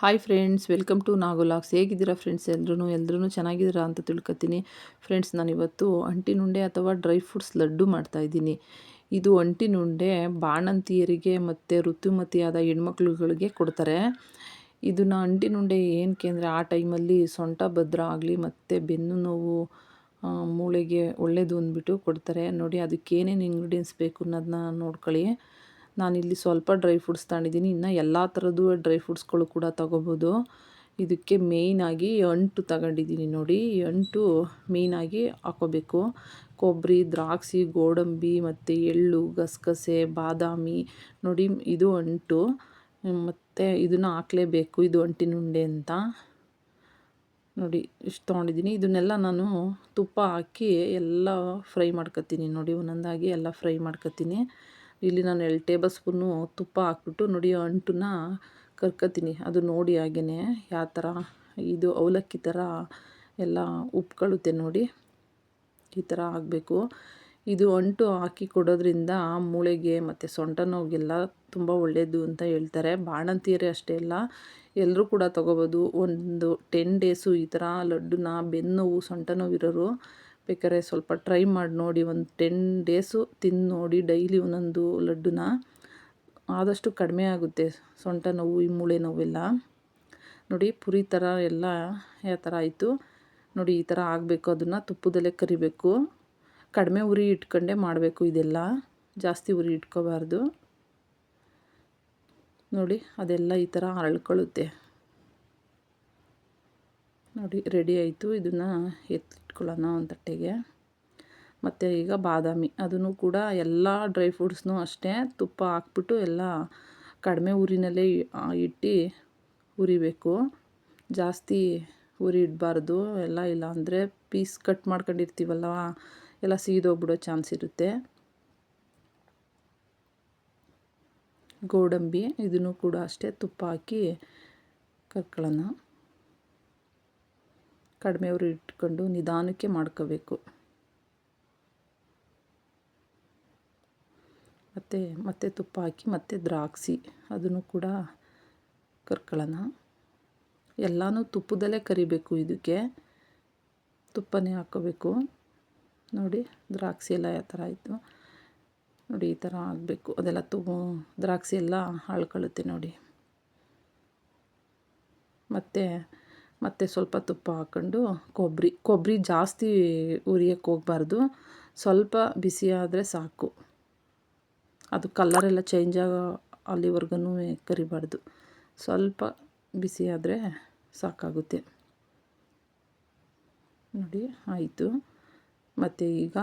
Hi friends welcome to ನಾಗೋಲಾಕ್ಸ್ ಹೇಗಿದ್ದೀರಾ friends ಎಲ್ಲರೂ ಎಲ್ಲರೂ ಚೆನ್ನಾಗಿದ್ದೀರಾ ಅಂತ ತಿಳ್ಕೊತೀನಿ. ಫ್ರೆಂಡ್ಸ್ ನಾನಿವತ್ತು ಅಂಟಿನುಂಡೆ ಅಥವಾ ಡ್ರೈ ಫ್ರೂಟ್ಸ್ ಲಡ್ಡು ಮಾಡ್ತಾಯಿದ್ದೀನಿ ಇದು ಅಂಟಿನುಂಡೆ ಬಾಣಂತಿಯರಿಗೆ ಮತ್ತು ಋತುಮತಿಯಾದ ಹೆಣ್ಮಕ್ಳುಗಳಿಗೆ ಕೊಡ್ತಾರೆ. ಇದನ್ನು ಅಂಟಿನುಂಡೆ ಏನಕ್ಕೆ ಅಂದರೆ ಆ ಟೈಮಲ್ಲಿ ಸೊಂಟ ಭದ್ರ ಆಗಲಿ ಮತ್ತು ಬೆನ್ನು ನೋವು ಮೂಳೆಗೆ ಒಳ್ಳೆಯದು ಅಂದ್ಬಿಟ್ಟು ಕೊಡ್ತಾರೆ. ನೋಡಿ ಅದಕ್ಕೇನೇನು ಇಂಗ್ರೀಡಿಯೆಂಟ್ಸ್ ಬೇಕು ಅನ್ನೋದನ್ನ ನೋಡ್ಕೊಳ್ಳಿ. ನಾನಿಲ್ಲಿ ಸ್ವಲ್ಪ ಡ್ರೈ ಫ್ರೂಟ್ಸ್ ತಗೊಂಡಿದ್ದೀನಿ. ಇನ್ನು ಎಲ್ಲ ಥರದ್ದು ಡ್ರೈ ಫ್ರೂಟ್ಸ್ಗಳು ಕೂಡ ತಗೋಬೋದು. ಇದಕ್ಕೆ ಮೇಯ್ನಾಗಿ ಅಂಟು ತಗೊಂಡಿದ್ದೀನಿ ನೋಡಿ. ಈ ಅಂಟು ಮೇಯ್ನಾಗಿ ಹಾಕೋಬೇಕು. ಕೊಬ್ಬರಿ, ದ್ರಾಕ್ಷಿ, ಗೋಡಂಬಿ ಮತ್ತು ಎಳ್ಳು, ಗಸಗಸೆ, ಬಾದಾಮಿ ನೋಡಿ ಇದು ಅಂಟು ಮತ್ತು ಇದನ್ನು ಹಾಕ್ಲೇಬೇಕು. ಇದು ಅಂಟಿನ ಉಂಡೆ ಅಂತ. ನೋಡಿ ಇಷ್ಟು ತೊಗೊಂಡಿದ್ದೀನಿ. ಇದನ್ನೆಲ್ಲ ನಾನು ತುಪ್ಪ ಹಾಕಿ ಎಲ್ಲ ಫ್ರೈ ಮಾಡ್ಕೊತೀನಿ ನೋಡಿ ಒಂದೊಂದಾಗಿ ಎಲ್ಲ ಫ್ರೈ ಮಾಡ್ಕೊತೀನಿ ಇಲ್ಲಿ ನಾನು ಎರಡು ಟೇಬಲ್ ಸ್ಪೂನು ತುಪ್ಪ ಹಾಕ್ಬಿಟ್ಟು ನೋಡಿ ಅಂಟನ್ನ ಕರ್ಕೋತೀನಿ. ಅದು ನೋಡಿ ಹಾಗೆಯೇ ಯಾವ ಥರ ಇದು ಅವಲಕ್ಕಿ ಥರ ಎಲ್ಲ ಉಪ್ಕೊಳ್ಳುತ್ತೆ ನೋಡಿ. ಈ ಥರ ಆಗಬೇಕು ಇದು ಅಂಟು ಹಾಕಿ ಕೊಡೋದ್ರಿಂದ ಮೂಳೆಗೆ ಮತ್ತು ಸೊಂಟ ನೋವಿಗೆಲ್ಲ ತುಂಬ ಒಳ್ಳೆಯದು ಅಂತ ಹೇಳ್ತಾರೆ. ಬಾಣಂತಿಯರೇ ಅಷ್ಟೇ ಅಲ್ಲ, ಎಲ್ಲರೂ ಕೂಡ ತೊಗೋಬೋದು. ಒಂದು ಟೆನ್ ಡೇಸು ಈ ಥರ ಲಡ್ಡುನ, ಬೆನ್ನು ನೋವು, ಸೊಂಟ ನೋವಿರೋರು ಬೇಕಾದ್ರೆ ಸ್ವಲ್ಪ ಟ್ರೈ ಮಾಡಿ ನೋಡಿ, ಒಂದು ಟೆನ್ ಡೇಸು ತಿಂದು ನೋಡಿ ಡೈಲಿ ಒಂದೊಂದು ಲಡ್ಡುನ. ಆದಷ್ಟು ಕಡಿಮೆ ಆಗುತ್ತೆ ಸೊಂಟ ನೋವು, ಈ ಮೂಳೆ ನೋವೆಲ್ಲ. ನೋಡಿ, ಪುರಿ ಥರ ಎಲ್ಲ ಯಾವ ಥರ ಆಯಿತು. ನೋಡಿ, ಈ ಥರ ಆಗಬೇಕು ಅದನ್ನು, ತುಪ್ಪದಲ್ಲೇ ಕರಿಬೇಕು. ಕಡಿಮೆ ಉರಿ ಇಟ್ಕೊಂಡೇ ಮಾಡಬೇಕು ಇದೆಲ್ಲ. ಜಾಸ್ತಿ ಉರಿ ಇಟ್ಕೋಬಾರ್ದು. ನೋಡಿ, ಅದೆಲ್ಲ ಈ ಥರ ಅರಳ್ಕೊಳ್ಳುತ್ತೆ. ನೋಡಿ ರೆಡಿ ಆಯಿತು. ಇದನ್ನು ಎತ್ತಿಟ್ಕೊಳ್ಳೋಣ ಒಂದು ತಟ್ಟೆಗೆ ಮತ್ತು ಈಗ ಬಾದಾಮಿ, ಅದನ್ನು ಕೂಡ ಎಲ್ಲ ಡ್ರೈ ಫ್ರೂಟ್ಸ್ನು ಅಷ್ಟೇ ತುಪ್ಪ ಹಾಕ್ಬಿಟ್ಟು ಎಲ್ಲ ಕಡಿಮೆ ಉರಿನಲ್ಲೇ ಇಟ್ಟು ಉರಿಬೇಕು ಜಾಸ್ತಿ ಉರಿ ಇಡಬಾರ್ದು, ಎಲ್ಲ ಇಲ್ಲ ಅಂದರೆ ಪೀಸ್ ಕಟ್ ಮಾಡ್ಕೊಂಡಿರ್ತೀವಲ್ಲ ಎಲ್ಲ ಸೀದೋಗ್ಬಿಡೋ ಚಾನ್ಸ್ ಇರುತ್ತೆ. ಗೋಡಂಬಿ, ಇದನ್ನು ಕೂಡ ಅಷ್ಟೇ ತುಪ್ಪ ಹಾಕಿ ಕರ್ಕೊಳ್ಳೋಣ. ಕಡಿಮೆ ಅವರು ಇಟ್ಕೊಂಡು ನಿಧಾನಕ್ಕೆ ಮಾಡ್ಕೋಬೇಕು. ಮತ್ತು, ಮತ್ತೆ ತುಪ್ಪ ಹಾಕಿ, ಮತ್ತೆ ದ್ರಾಕ್ಷಿ. ಅದನ್ನು ಕೂಡ ಕರ್ಕೊಳ್ಳೋಣ. ಎಲ್ಲನೂ ತುಪ್ಪದಲ್ಲೇ ಕರಿಬೇಕು ಇದಕ್ಕೆ. ತುಪ್ಪನೇ ಹಾಕೋಬೇಕು. ನೋಡಿ, ದ್ರಾಕ್ಷಿ ಎಲ್ಲ ಯಾವ ಥರ ಆಯಿತು. ನೋಡಿ, ಈ ಥರ ಆಗಬೇಕು ಅದೆಲ್ಲ ತು, ದ್ರಾಕ್ಷಿ ಎಲ್ಲ ಹಾಳ್ಕೊಳ್ಳುತ್ತೆ ನೋಡಿ. ಮತ್ತು ಮತ್ತು ಸ್ವಲ್ಪ ತುಪ್ಪ ಹಾಕ್ಕೊಂಡು ಕೊಬ್ಬರಿ ಕೊಬ್ಬರಿ ಜಾಸ್ತಿ ಉರಿಯೋಕ್ಕೆ ಹೋಗ್ಬಾರ್ದು. ಸ್ವಲ್ಪ ಬಿಸಿ ಆದರೆ ಸಾಕು. ಅದು ಕಲ್ಲರೆಲ್ಲ ಚೇಂಜ್ ಆಗೋ ಅಲ್ಲಿವರೆಗೂ ಕರಿಬಾರ್ದು. ಸ್ವಲ್ಪ ಬಿಸಿ ಆದರೆ ಸಾಕಾಗುತ್ತೆ. ನೋಡಿ, ಆಯಿತು. ಮತ್ತು ಈಗ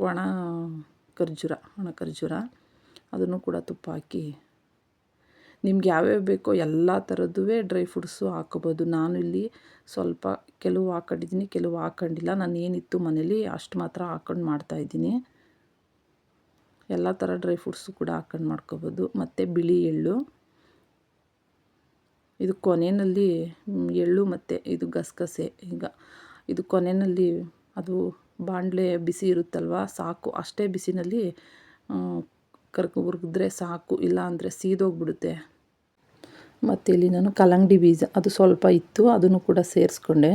ಒಣ ಖರ್ಜೂರ ಒಣ ಖರ್ಜೂರ. ಅದನ್ನು ಕೂಡ ತುಪ್ಪ ಹಾಕಿ ನಿಮ್ಗೆ ಯಾವ್ಯಾವ ಬೇಕೋ ಎಲ್ಲ ಥರದ್ದು ಡ್ರೈ ಫ್ರೂಟ್ಸು ಹಾಕೋಬೋದು. ನಾನು ಇಲ್ಲಿ ಸ್ವಲ್ಪ ಕೆಲವು ಹಾಕೊಂಡಿದ್ದೀನಿ, ಕೆಲವು ಹಾಕೊಂಡಿಲ್ಲ. ನಾನು ಏನಿತ್ತು ಮನೇಲಿ ಅಷ್ಟು ಮಾತ್ರ ಹಾಕೊಂಡು ಮಾಡ್ತಾಯಿದ್ದೀನಿ ಎಲ್ಲ ಥರ ಡ್ರೈ ಫ್ರೂಟ್ಸು ಕೂಡ ಹಾಕೊಂಡು ಮಾಡ್ಕೋಬೋದು. ಮತ್ತು ಬಿಳಿ ಎಳ್ಳು. ಇದು ಕೊನೆಯಲ್ಲಿ ಎಳ್ಳು ಮತ್ತು ಇದು ಗಸಗಸೆ. ಈಗ ಇದು ಕೊನೆಯಲ್ಲಿ ಅದು ಬಾಂಡ್ಲೆ ಬಿಸಿ ಇರುತ್ತಲ್ವ, ಸಾಕು. ಅಷ್ಟೇ ಬಿಸಿನಲ್ಲಿ ಕರ್ಕೊ ಹುರಿದ್ರೆ ಸಾಕು. ಇಲ್ಲ ಅಂದರೆ ಸೀದೋಗ್ಬಿಡುತ್ತೆ. ಮತ್ತು ಇಲ್ಲಿ ನಾನು ಕಲ್ಲಂಗಡಿ ಬೀಜ, ಅದು ಸ್ವಲ್ಪ ಇತ್ತು, ಅದನ್ನು ಕೂಡ ಸೇರಿಸ್ಕೊಂಡೆ.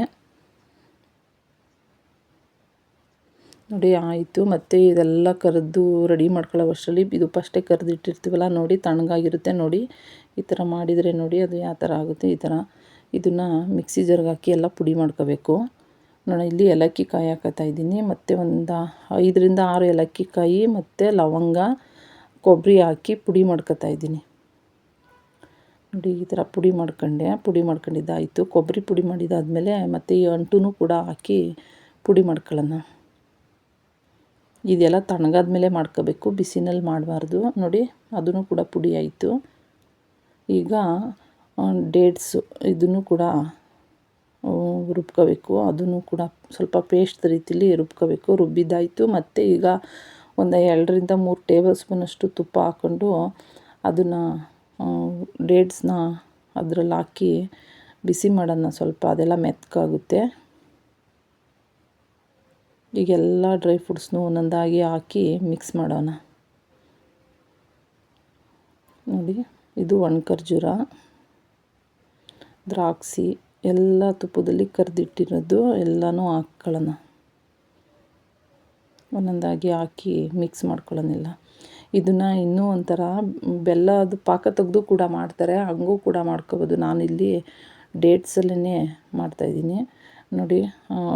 ನೋಡಿ, ಆಯಿತು. ಮತ್ತು ಇದೆಲ್ಲ ಕರೆದು ರೆಡಿ ಮಾಡ್ಕೊಳ್ಳೋ ವರ್ಷದಲ್ಲಿ ಇದು ಫಸ್ಟೇ ಕರೆದಿಟ್ಟಿರ್ತೀವಲ್ಲ, ನೋಡಿ, ತಣ್ಣಗಾಗಿರುತ್ತೆ, ನೋಡಿ. ಈ ಥರ ಮಾಡಿದರೆ ನೋಡಿ, ಅದು ಯಾವ ಥರ ಆಗುತ್ತೆ, ಈ ಥರ. ಇದನ್ನು ಮಿಕ್ಸಿ ಜರ್ಗೆ ಹಾಕಿ ಎಲ್ಲ ಪುಡಿ ಮಾಡ್ಕೋಬೇಕು. ನೋಡಿ, ಇಲ್ಲಿ ಏಲಕ್ಕಿ ಕಾಯಿ ಹಾಕತ್ತಾ ಇದ್ದೀನಿ. ಮತ್ತು ಒಂದು ಐದರಿಂದ ಆರು ಏಲಕ್ಕಿ ಕಾಯಿ ಮತ್ತು ಲವಂಗ, ಕೊಬ್ಬರಿ ಹಾಕಿ ಪುಡಿ ಮಾಡ್ಕೋತಾ ಇದ್ದೀನಿ. ನೋಡಿ, ಈ ಥರ ಪುಡಿ ಮಾಡ್ಕೊಂಡೆ. ಪುಡಿ ಮಾಡ್ಕೊಂಡಿದ್ದಾಯಿತು. ಕೊಬ್ಬರಿ ಪುಡಿ ಮಾಡಿದಾದಮೇಲೆ ಮತ್ತು ಈ ಅಂಟೂ ಕೂಡ ಹಾಕಿ ಪುಡಿ ಮಾಡ್ಕೊಳ್ಳೋಣ. ಇದೆಲ್ಲ ತಣ್ಣಗಾದ ಮೇಲೆ ಮಾಡ್ಕೋಬೇಕು. ಬಿಸಿನಲ್ಲಿ ಮಾಡಬಾರ್ದು. ನೋಡಿ, ಅದನ್ನು ಕೂಡ ಪುಡಿ ಆಯಿತು. ಈಗ ಡೇಟ್ಸು ಇದನ್ನು ಕೂಡ ರುಬ್ಕೋಬೇಕು. ಅದನ್ನು ಕೂಡ ಸ್ವಲ್ಪ ಪೇಸ್ಟ್ ರೀತಿಲಿ ರುಬ್ಕೋಬೇಕು. ರುಬ್ಬಿದ್ದಾಯಿತು. ಮತ್ತು ಈಗ ಒಂದು ಎರಡರಿಂದ ಮೂರು ಟೇಬಲ್ ಸ್ಪೂನಷ್ಟು ತುಪ್ಪ ಹಾಕ್ಕೊಂಡು ಅದನ್ನು ಡೇಟ್ಸ್ನ ಅದರಲ್ಲಿ ಹಾಕಿ ಬಿಸಿ ಮಾಡೋಣ ಸ್ವಲ್ಪ, ಅದೆಲ್ಲ ಮೆತ್ತಗಾಗುತ್ತೆ ಈಗೆಲ್ಲ ಡ್ರೈ ಫ್ರೂಟ್ಸ್ನು ಒಂದೊಂದಾಗಿ ಹಾಕಿ ಮಿಕ್ಸ್ ಮಾಡೋಣ. ನೋಡಿ, ಇದು ಒಣ ಖರ್ಜೂರ ದ್ರಾಕ್ಷಿ, ಎಲ್ಲ ತುಪ್ಪದಲ್ಲಿ ಕರೆದಿಟ್ಟಿರೋದು ಎಲ್ಲನೂ ಹಾಕ್ಕೊಳ್ಳೋಣ. ಒಂದೊಂದಾಗಿ ಹಾಕಿ ಮಿಕ್ಸ್ ಮಾಡ್ಕೊಳ್ಳೋನಿಲ್ಲ ಇದನ್ನು ಇನ್ನೂ ಒಂಥರ ಬೆಲ್ಲದ ಪಾಕ ತೆಗೆದು ಕೂಡ ಮಾಡ್ತಾರೆ. ಹಂಗೂ ಕೂಡ ಮಾಡ್ಕೋಬೋದು. ನಾನಿಲ್ಲಿ ಡೇಟ್ಸಲ್ಲೇ ಮಾಡ್ತಾಯಿದ್ದೀನಿ ನೋಡಿ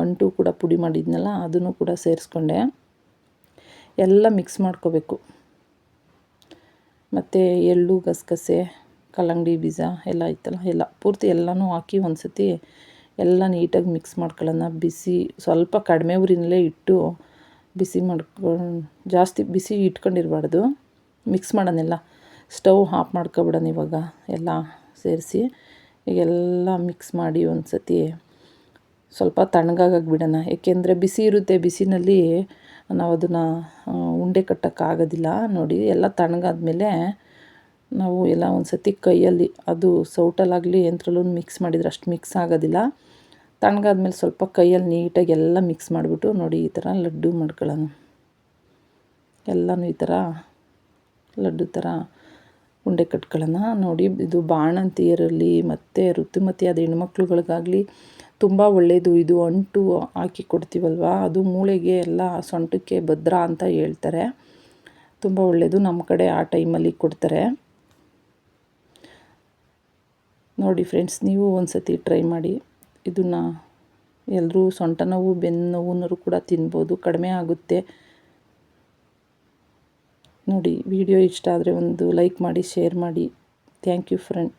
ಅಂಟು ಕೂಡ ಪುಡಿ ಮಾಡಿದ್ನಲ್ಲ, ಅದನ್ನು ಕೂಡ ಸೇರಿಸ್ಕೊಂಡೆ. ಎಲ್ಲ ಮಿಕ್ಸ್ ಮಾಡ್ಕೋಬೇಕು. ಮತ್ತು ಎಳ್ಳು, ಗಸಗಸೆ, ಕಲ್ಲಂಗಡಿ ಬೀಜ ಎಲ್ಲ ಇತ್ತಲ್ಲ ಎಲ್ಲ ಪೂರ್ತಿ ಎಲ್ಲನೂ ಹಾಕಿ ಒಂದು ಸತಿ ಎಲ್ಲ ನೀಟಾಗಿ ಮಿಕ್ಸ್ ಮಾಡ್ಕೊಳ್ಳೋಣ. ಬಿಸಿ ಸ್ವಲ್ಪ ಕಡಿಮೆ ಊರಿನಲ್ಲೇ ಇಟ್ಟು ಬಿಸಿ ಮಾಡ್ಕೊಂಡು ಜಾಸ್ತಿ ಬಿಸಿ ಇಟ್ಕೊಂಡಿರಬಾರ್ದು. ಮಿಕ್ಸ್ ಮಾಡೋಣೆಲ್ಲ ಸ್ಟವ್ ಆಫ್ ಮಾಡ್ಕೊಬಿಡೋಣ ಇವಾಗ ಎಲ್ಲ ಸೇರಿಸಿ. ಎಲ್ಲ ಮಿಕ್ಸ್ ಮಾಡಿ ಒಂದು ಸತಿ ಸ್ವಲ್ಪ ತಣ್ಣಗಾಗಕ್ಕೆ ಬಿಡೋಣ. ಏಕೆಂದರೆ ಬಿಸಿ ಇರುತ್ತೆ. ಬಿಸಿನಲ್ಲಿ ನಾವು ಅದನ್ನು ಉಂಡೆ ಕಟ್ಟೋಕ್ಕಾಗೋದಿಲ್ಲ ನೋಡಿ, ಎಲ್ಲ ತಣ್ಣಗಾದ್ಮೇಲೆ ನಾವು ಎಲ್ಲ ಒಂದು ಸತಿ ಕೈಯಲ್ಲಿ ಅದು ಸೌಟಲ್ಲಾಗಲಿ ಯಂತ್ರಲ್ಲೂ ಮಿಕ್ಸ್ ಮಾಡಿದರೆ ಅಷ್ಟು ಮಿಕ್ಸ್ ಆಗೋದಿಲ್ಲ. ತಣ್ಣಗಾದ್ಮೇಲೆ ಸ್ವಲ್ಪ ಕೈಯಲ್ಲಿ ನೀಟಾಗಿ ಎಲ್ಲ ಮಿಕ್ಸ್ ಮಾಡಿಬಿಟ್ಟು ನೋಡಿ ಈ ಥರ ಲಡ್ಡು ಮಾಡ್ಕೊಳ್ಳೋಣ. ಎಲ್ಲನೂ ಈ ಥರ ಲಡ್ಡು ಥರ ಉಂಡೆ ಕಟ್ಕೊಳ್ಳೋಣ. ನೋಡಿ, ಇದು ಬಾಣಂತಿಯರಲ್ಲಿ ಮತ್ತು ಋತುಮತಿಯಾದ ಹೆಣ್ಮಕ್ಳುಗಳಿಗಾಗಲಿ ತುಂಬ ಒಳ್ಳೆಯದು ಇದು ಅಂಟು ಹಾಕಿ ಕೊಡ್ತೀವಲ್ವ? ಅದು ಮೂಳೆಗೆ ಎಲ್ಲ ಸೊಂಟಕ್ಕೆ ಭದ್ರ ಅಂತ ಹೇಳ್ತಾರೆ. ತುಂಬ ಒಳ್ಳೆಯದು ನಮ್ಮ ಕಡೆ ಆ ಟೈಮಲ್ಲಿ ಕೊಡ್ತಾರೆ. ನೋಡಿ ಫ್ರೆಂಡ್ಸ್ ನೀವು ಒಂದು ಸತಿ ಟ್ರೈ ಮಾಡಿ. ಇದನ್ನು ಎಲ್ಲರೂ ಸೊಂಟ ನೋವು, ಬೆನ್ನು ಕೂಡ ತಿನ್ಬೋದು. ಕಡಿಮೆ ಆಗುತ್ತೆ. ನೋಡಿ ವಿಡಿಯೋ ಇಷ್ಟ ಆದರೆ ಒಂದು ಲೈಕ್ ಮಾಡಿ ಶೇರ್ ಮಾಡಿ. Thank you friend